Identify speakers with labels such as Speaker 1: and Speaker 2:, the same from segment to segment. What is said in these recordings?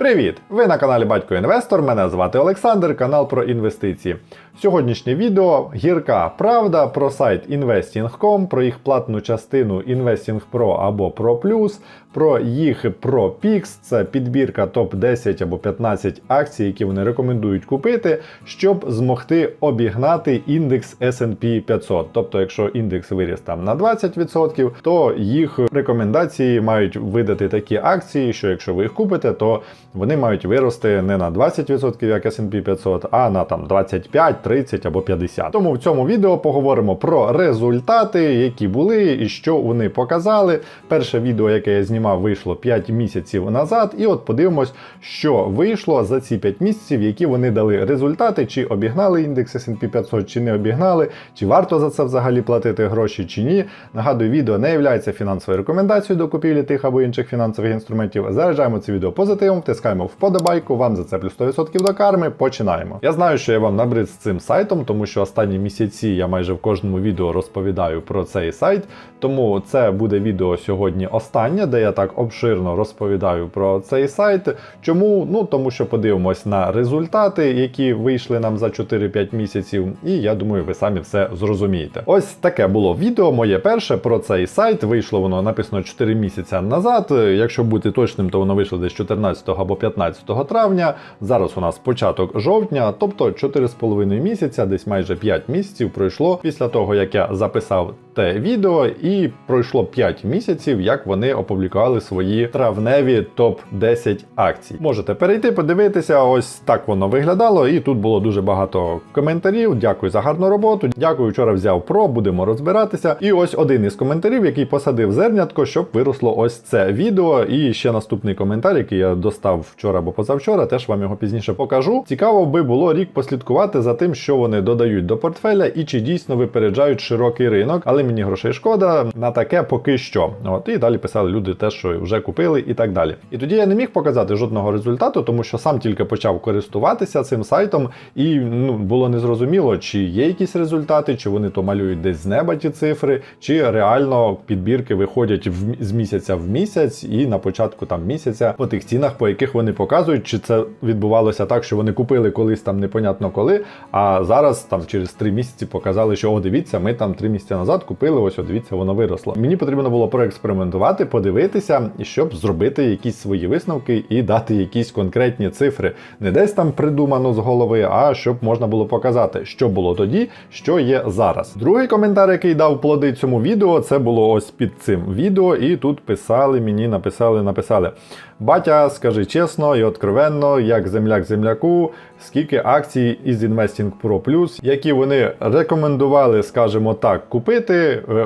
Speaker 1: Привіт! Ви на каналі Батько Інвестор. Мене звати Олександр, канал про інвестиції. Сьогоднішнє відео гірка правда про сайт Investing.com, про їх платну частину Investing Pro або Pro Plus, про їх Pro Pix, це підбірка топ-10 або 15 акцій, які вони рекомендують купити, щоб змогти обігнати індекс S&P 500. Тобто, якщо індекс виріс там на 20%, то їх рекомендації мають видати такі акції, що якщо ви їх купите, то вони мають вирости не на 20%, як S&P 500, а на там 25, 30 або 50. Тому в цьому відео поговоримо про результати, які були і що вони показали. Перше відео, яке я знімав, вийшло 5 місяців назад, і от подивимось, що вийшло за ці 5 місяців, які вони дали результати, чи обігнали індекс S&P 500, чи не обігнали, чи варто за це взагалі платити гроші, чи ні. Нагадую, відео не є фінансовою рекомендацією до купівлі тих або інших фінансових інструментів. Заряджаємо це відео позитивом, втискаємо вподобайку, вам за це плюс 100% до карми. Починаємо. Я знаю, що я вам набрид з цим сайтом, тому що останні місяці я майже в кожному відео розповідаю про цей сайт. Тому це буде відео сьогодні останнє, де я так обширно розповідаю про цей сайт. Чому? Ну тому що подивимось на результати, які вийшли нам за 4-5 місяців, і я думаю, ви самі все зрозумієте. Ось таке було відео. Моє перше про цей сайт. Вийшло воно написано 4 місяці назад. Якщо бути точним, то воно вийшло десь 14 або 15 травня. Зараз у нас початок жовтня, тобто 4,5 місяця, десь майже 5 місяців пройшло після того, як я записав те відео, і пройшло 5 місяців, як вони опублікували свої травневі топ-10 акцій. Можете перейти, подивитися, ось так воно виглядало. І тут було дуже багато коментарів. Дякую за гарну роботу. Дякую, вчора взяв про, будемо розбиратися. І ось один із коментарів, який посадив зернятко, щоб виросло ось це відео. І ще наступний коментар, який я достав вчора або позавчора, теж вам його пізніше покажу. Цікаво би було рік послідкувати за тим, що вони додають до портфеля і чи дійсно випереджають широкий ринок, але мені грошей шкода на таке поки що. От і далі писали люди те, що вже купили, і так далі. І тоді я не міг показати жодного результату, тому що сам тільки почав користуватися цим сайтом, і ну було незрозуміло, чи є якісь результати, чи вони то малюють десь з неба ті цифри, чи реально підбірки виходять в з місяця в місяць, і на початку там місяця по тих цінах, по яких вони показують, чи це відбувалося так, що вони купили колись там непонятно коли, а зараз там через три місяці показали, що о, дивіться, ми там три місяці назад купили. Ось о, дивіться, воно виросло. Мені потрібно було проекспериментувати, подивитися, щоб зробити якісь свої висновки і дати якісь конкретні цифри. Не десь там придумано з голови, а щоб можна було показати, що було тоді, що є зараз. Другий коментар, який дав плоди цьому відео, це було ось під цим відео, і тут писали мені, написали, написали. Батя, скажи чесно і откровенно, як земляк земляку, скільки акцій із Investing Pro Plus, які вони рекомендували, скажімо так, купити,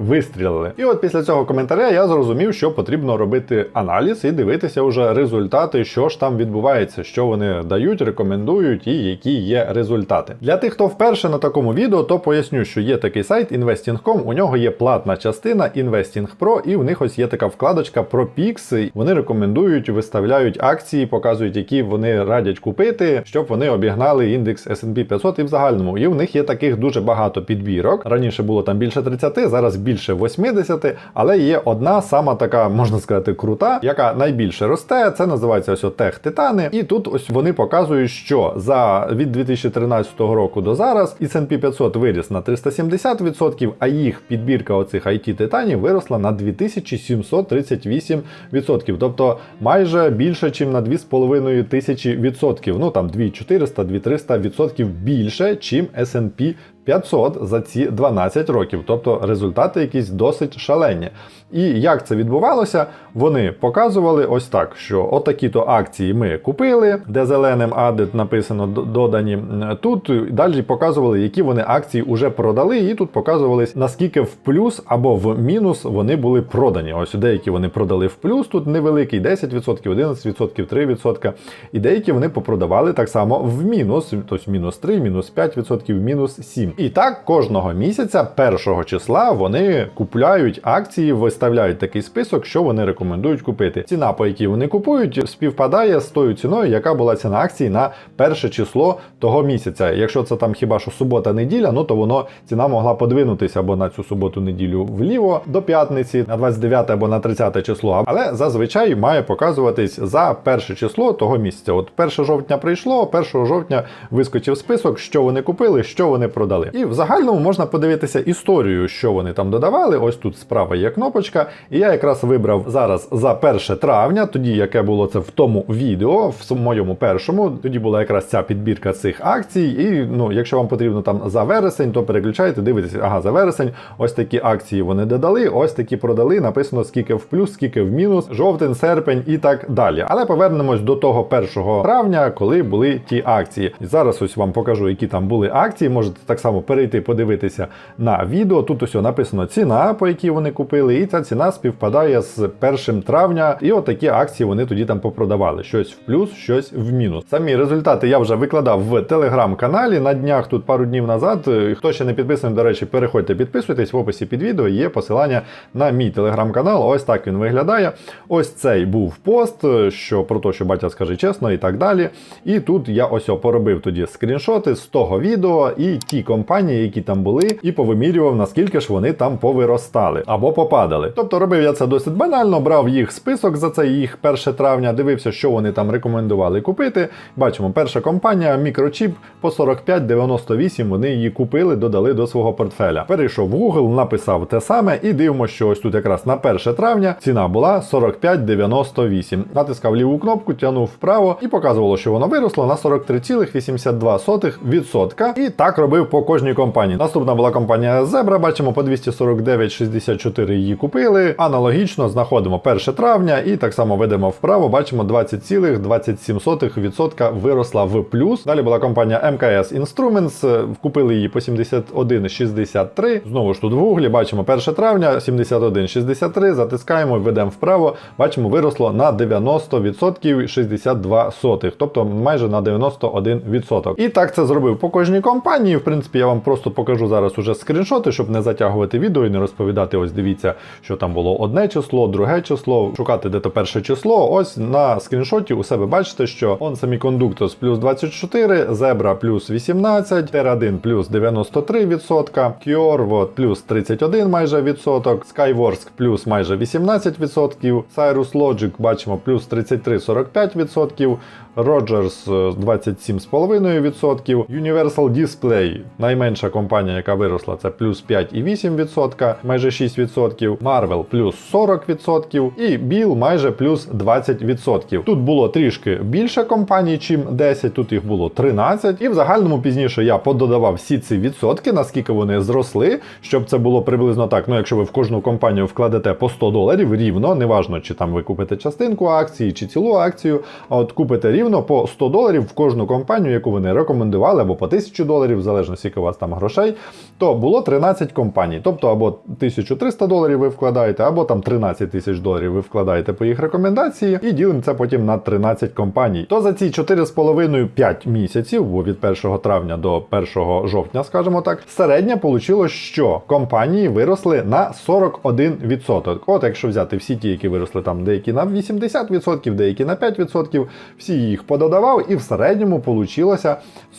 Speaker 1: вистрілили. І от після цього коментаря я зрозумів, що потрібно робити аналіз і дивитися вже результати, що ж там відбувається, що вони дають, рекомендують і які є результати. Для тих, хто вперше на такому відео, то поясню, що є такий сайт Investing.com, у нього є платна частина Investing Pro, і в них ось є така вкладочка про PIX. Вони рекомендують, виставляють акції, показують, які вони радять купити, щоб вони обігнали індекс S&P 500 і в загальному. І в них є таких дуже багато підбірок. Раніше було там більше 30, зараз більше 80, але є одна сама така, можна сказати, крута, яка найбільше росте. Це називається ось Тех Титани. І тут ось вони показують, що за від 2013 року до зараз S&P 500 виріс на 370%, а їх підбірка оцих IT титанів виросла на 2738%. Тобто майже більше, ніж на 2,5 тисячі відсотків. Ну там 2400-2300 відсотків більше, чим S&P 500 за ці 12 років. Тобто результати якісь досить шалені. І як це відбувалося? Вони показували ось так, що отакі-то акції ми купили, де зеленим адит написано додані. Тут далі показували, які вони акції вже продали, і тут показували, наскільки в плюс або в мінус вони були продані. Ось деякі вони продали в плюс, тут невеликий 10%, 11%, 3%. І деякі вони попродавали так само в мінус, тобто мінус 3, мінус 5%, мінус 7%. І так кожного місяця, першого числа, вони купляють акції, виставляють такий список, що вони рекомендують купити. Ціна, по якій вони купують, співпадає з тою ціною, яка була ціна акції на перше число того місяця. Якщо це там хіба що субота-неділя, ну то воно ціна могла подвинутися або на цю суботу-неділю вліво до п'ятниці, на 29 або на 30 число. Але зазвичай має показуватись за перше число того місяця. От 1 жовтня прийшло, 1 жовтня вискочив список, що вони купили, що вони продали. І в загальному можна подивитися історію, що вони там додавали. Ось тут справа є кнопочка. І я якраз вибрав зараз за 1 травня, тоді яке було це в тому відео, в моєму першому. Тоді була якраз ця підбірка цих акцій. І ну, якщо вам потрібно там за вересень, то переключаєте, дивитеся, ага, за вересень, ось такі акції вони додали, ось такі продали. Написано скільки в плюс, скільки в мінус, жовтень, серпень і так далі. Але повернемось до того 1 травня, коли були ті акції. І зараз ось вам покажу, які там були акції. Можете так само перейти, подивитися на відео. Тут ось написано ціна, по якій вони купили, і ця ціна співпадає з 1 травня. І от такі акції вони тоді там попродавали. Щось в плюс, щось в мінус. Самі результати я вже викладав в телеграм-каналі на днях, тут пару днів назад. Хто ще не підписаний, до речі, переходьте, підписуйтесь в описі під відео. Є посилання на мій телеграм-канал. Ось так він виглядає. Ось цей був пост, що про те, що батя скаже чесно, і так далі. І тут я ось поробив тоді скріншоти з того відео і ті компанії, які там були, і повимірював, наскільки ж вони там повиростали або попадали. Тобто робив я це досить банально, брав їх список за це їх 1 травня, дивився, що вони там рекомендували купити. Бачимо, перша компанія Microchip по 45,98 вони її купили, додали до свого портфеля. Перейшов в Google, написав те саме і дивимося, що ось тут якраз на 1 травня ціна була 45,98. Натискав ліву кнопку, тягнув вправо і показувало, що воно виросло на 43,82%. І так робив по кожній компанії. Наступна була компанія Zebra, бачимо по 249,64 її купили. Аналогічно знаходимо 1 травня і так само ведемо вправо, бачимо 20,27% виросла в плюс. Далі була компанія MKS Instruments, купили її по 71,63. Знову ж тут в гуглі бачимо 1 травня 71,63, затискаємо, ведемо вправо, бачимо, виросло на 90% 62 сотих, тобто майже на 91%. І так це зробив по кожній компанії. В принципі, я вам просто покажу зараз уже скріншоти, щоб не затягувати відео і не розповідати. Ось дивіться, що там було одне число, друге число, шукати де то перше число. Ось на скріншоті у себе бачите, що он Semiconductors плюс 24, Zebra плюс 18, TR1 плюс 93%, Kior плюс 31 майже відсоток, Skyworks плюс майже 18%, Cyrus Logic бачимо плюс 33-45%, Rogers е, 27,5%, Universal Display, найменша компанія, яка виросла, це плюс 5,8%, майже 6%, Marvel плюс 40% і Bill майже плюс 20%. Тут було трішки більше компаній, чим 10, тут їх було 13. І в загальному пізніше я пододавав всі ці відсотки, наскільки вони зросли, щоб це було приблизно так. Ну, якщо ви в кожну компанію вкладете по 100 доларів рівно, неважно, чи там ви купите частинку акції, чи цілу акцію, а от купите рівно по 100 доларів в кожну компанію, яку вони рекомендували, або по 1000 доларів, в залежності, скільки у вас там грошей, то було 13 компаній. Тобто або 1300 доларів ви вкладаєте, або там 13 тисяч доларів ви вкладаєте по їх рекомендації, і ділимо це потім на 13 компаній. То за ці 4,5-5 місяців, бо від 1 травня до 1 жовтня, скажімо так, середнє вийшло, що компанії виросли на 41%. От якщо взяти всі ті, які виросли там деякі на 80%, деякі на 5%, всі їх пододавав, і в середньому вийшло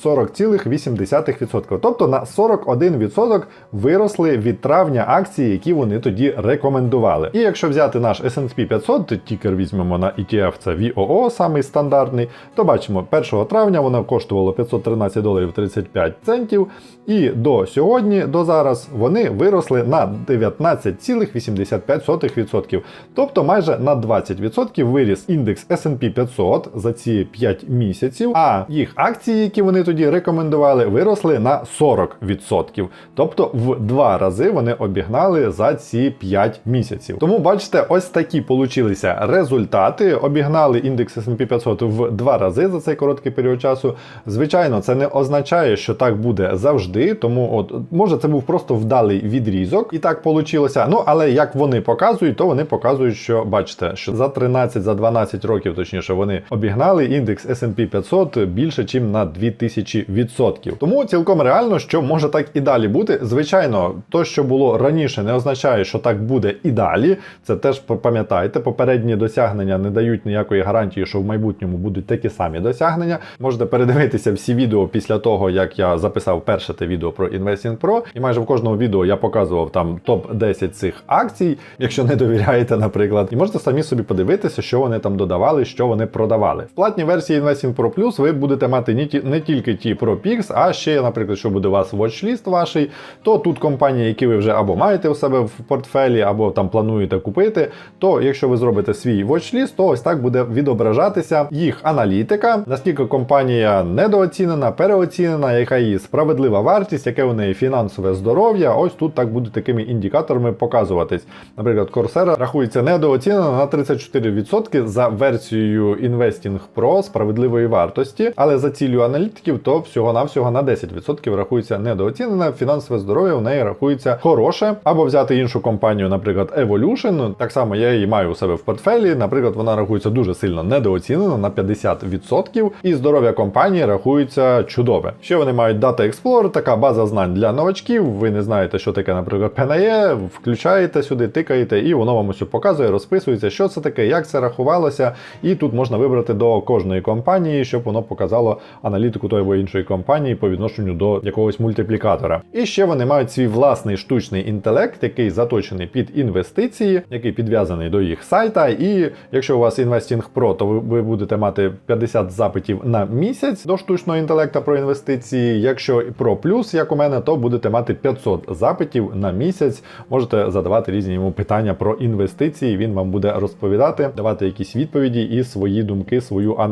Speaker 1: 40,8%. Тобто на 41% виросли від травня акції, які вони тоді рекомендували. І якщо взяти наш S&P 500, то тікер візьмемо на ETF, це VOO, самий стандартний, то бачимо, 1 травня воно коштувало 513 доларів 35 центів, і до сьогодні, до зараз, вони виросли на 19,85%. Тобто майже на 20% виріс індекс S&P 500 за ці 5 місяців, а їх акції, які вони тоді рекомендували, виросли на 40%. Тобто в два рази вони обігнали за ці 5 місяців. Тому бачите, ось такі получилися результати. Обігнали індекс S&P 500 в два рази за цей короткий період часу. Звичайно, це не означає, що так буде завжди. Тому, от може, це був просто вдалий відрізок, і так получилося. Ну але як вони показують, то вони показують, що бачите, що за 13 за 12 років, точніше, вони обігнали індекс S&P 500 більше, ніж на 2000%. Тому цілком реально, що може так і далі бути. Звичайно, то, що було раніше, не означає, що так буде і далі. Це теж пам'ятайте, попередні досягнення не дають ніякої гарантії, що в майбутньому будуть такі самі досягнення. Можете передивитися всі відео після того, як я записав перше те відео про Investing Pro, і майже в кожному відео я показував там топ 10 цих акцій, якщо не довіряєте, наприклад, і можете самі собі подивитися, що вони там додавали, що вони продавали. В платній версії Investing Pro Plus ви будете мати не, ті, не тільки ті Pro Pix, а ще, наприклад, що буде у вас watchlist ваший, то тут компанії, які ви вже або маєте у себе в портфелі, або там плануєте купити, то якщо ви зробите свій watchlist, то ось так буде відображатися їх аналітика, наскільки компанія недооцінена, переоцінена, яка її справедлива вартість, яке у неї фінансове здоров'я. Ось тут так буде такими індикаторами показуватись. Наприклад, Coursera рахується недооцінена на 34% за версією Investing Pro справедливої вартості, але за ціллю аналітиків, то всього-навсього на 10% рахується недооцінена. Фінансове здоров'я у неї рахується хороше. Або взяти іншу компанію, наприклад, Evolution. Так само я її маю у себе в портфелі. Наприклад, вона рахується дуже сильно недооцінена на 50%, і здоров'я компанії рахується чудове. Ще вони мають Data Explorer, така база знань для новачків. Ви не знаєте, що таке, наприклад, PNE, включаєте сюди, тикаєте, і воно вам усе показує, розписується, що це таке, як це рахувалося. І тут можна вибрати до кожної компанії, щоб воно показало аналітику тої або іншої компанії по відношенню до якогось мультиплікатора. І ще вони мають свій власний штучний інтелект, який заточений під інвестиції, який підв'язаний до їх сайта. І якщо у вас Investing Pro, то ви, будете мати 50 запитів на місяць до штучного інтелекта про інвестиції. Якщо Pro Plus, як у мене, то будете мати 500 запитів на місяць. Можете задавати різні йому питання про інвестиції. Він вам буде розповідати, давати якісь відповіді і свої думки, свою аналітику.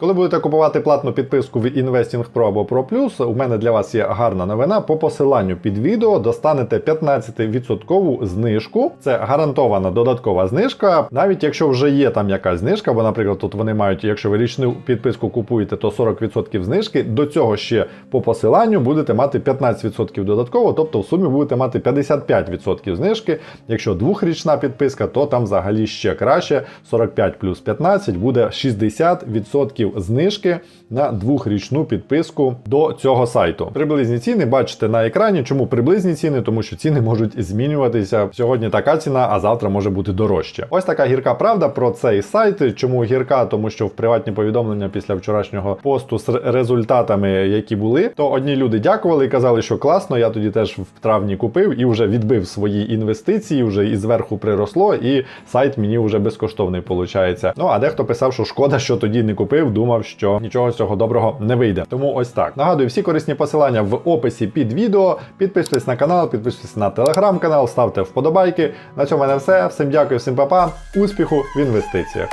Speaker 1: Коли будете купувати платну підписку в Investing Pro або Pro Plus, у мене для вас є гарна новина. По посиланню під відео достанете 15% знижку. Це гарантована додаткова знижка. Навіть якщо вже є там якась знижка, бо, наприклад, тут вони мають, якщо ви річну підписку купуєте, то 40% знижки. До цього ще по посиланню будете мати 15% додатково, тобто в сумі будете мати 55% знижки. Якщо двохрічна підписка, то там взагалі ще краще. 45 плюс 15 буде 60% знижки на двохрічну підписку до цього сайту. Приблизні ціни бачите на екрані. Чому приблизні ціни? Тому що ціни можуть змінюватися. Сьогодні така ціна, а завтра може бути дорожче. Ось така гірка правда про цей сайт. Чому гірка? Тому що в приватні повідомлення після вчорашнього посту з результатами, які були, то одні люди дякували і казали, що класно. Я тоді теж в травні купив і вже відбив свої інвестиції, вже і зверху приросло, і сайт мені вже безкоштовний виходить. Ну а дехто писав, що шкода, що тоді не купив, думав, що нічого з цього доброго не вийде. Тому ось так. Нагадую, всі корисні посилання в описі під відео. Підписуйтесь на канал, підписуйтесь на телеграм-канал, ставте вподобайки. На цьому в мене все. Всім дякую, всім па-па. Успіху в інвестиціях.